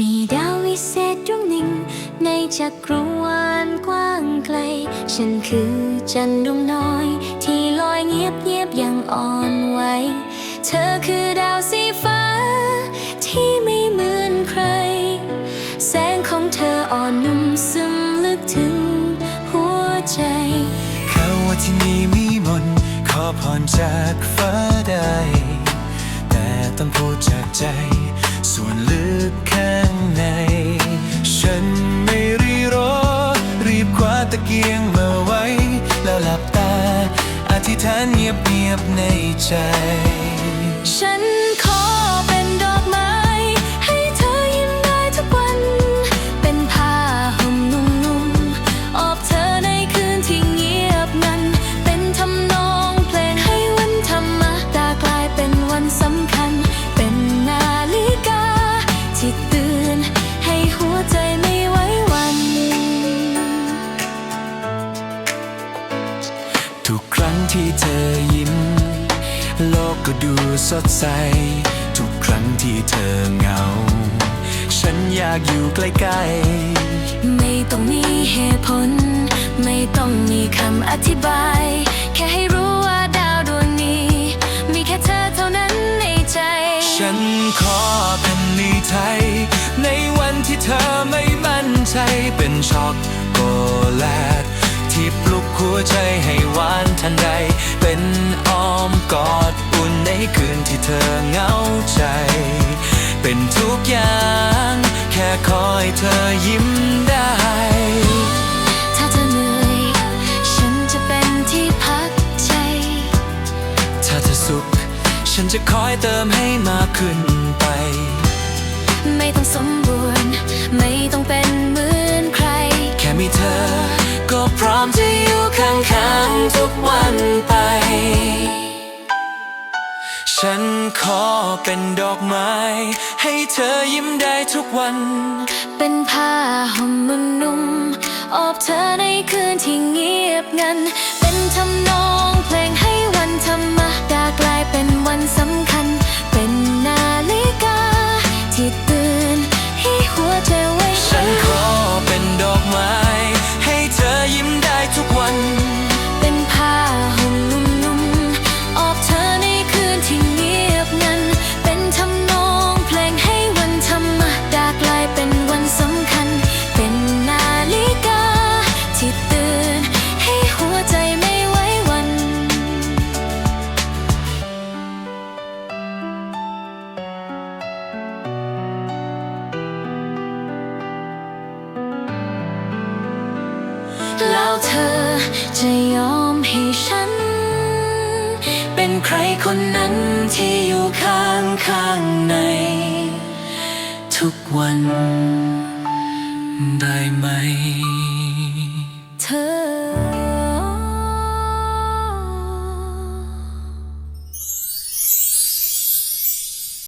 มีดาววิเศษดวงหนึ่ง ในจักรวาลกว้างไกล ฉันคือจันทร์ดวงน้อย ที่ลอยเงียบเงียบอย่างอ่อนไหวเธอคือดาวสีฟ้า ที่ไม่เหมือนใคร แสงของเธออ่อนนุ่มซึมลึกถึงหัวใจ เขาว่าที่นี่มีมนขอพรจากฟ้าได้ แต่ต้องพูดจากใจ ส่วนลึกข้า ตะเกียงมาไว้ แล้วหลับตา อธิษฐานเงียบๆในใจ กก็ดูสดใส ทุกครั้งที่เธอเหงา ฉันอยากอยู่ใกล้ๆ ไม่ต้องมีเหตุผล ไม่ต้องมีคำอธิบาย แค่ให้รู้ว่าดาวดวงนี้ มีแค่เธอเท่านั้นในใจ ฉันขอแผ่นนีไทย ในวันที่เธอไม่มั่นใจเป็นช็อกโกแลตที่ปลุกหัวใจให้หวานทันใดเป็น คืนที่เธอเหงาใจ เป็นทุกอย่าง แค่คอยเธอยิ้มได้ ถ้าเธอเหนื่อย ฉันจะเป็นที่พักใจ ถ้าเธอสุข ฉันจะคอยเติมให้มากขึ้นไป ไม่ต้องสมบูรณ์ ไม่ต้องเป็นเหมือนใคร แค่มีเธอ ก็พร้อมจะอยู่ข้างๆทุกวันไป ฉันขอเป็นดอกไม้ ให้เธอยิ้มได้ทุกวัน เป็นผ้าห่มนุ่มๆอบเธอในคืนที่เงียบงัน เธอจะยอมให้ฉัน เป็นใครคนนั้นที่อยู่ข้างข้างใน ทุกวันได้ไหม เธอ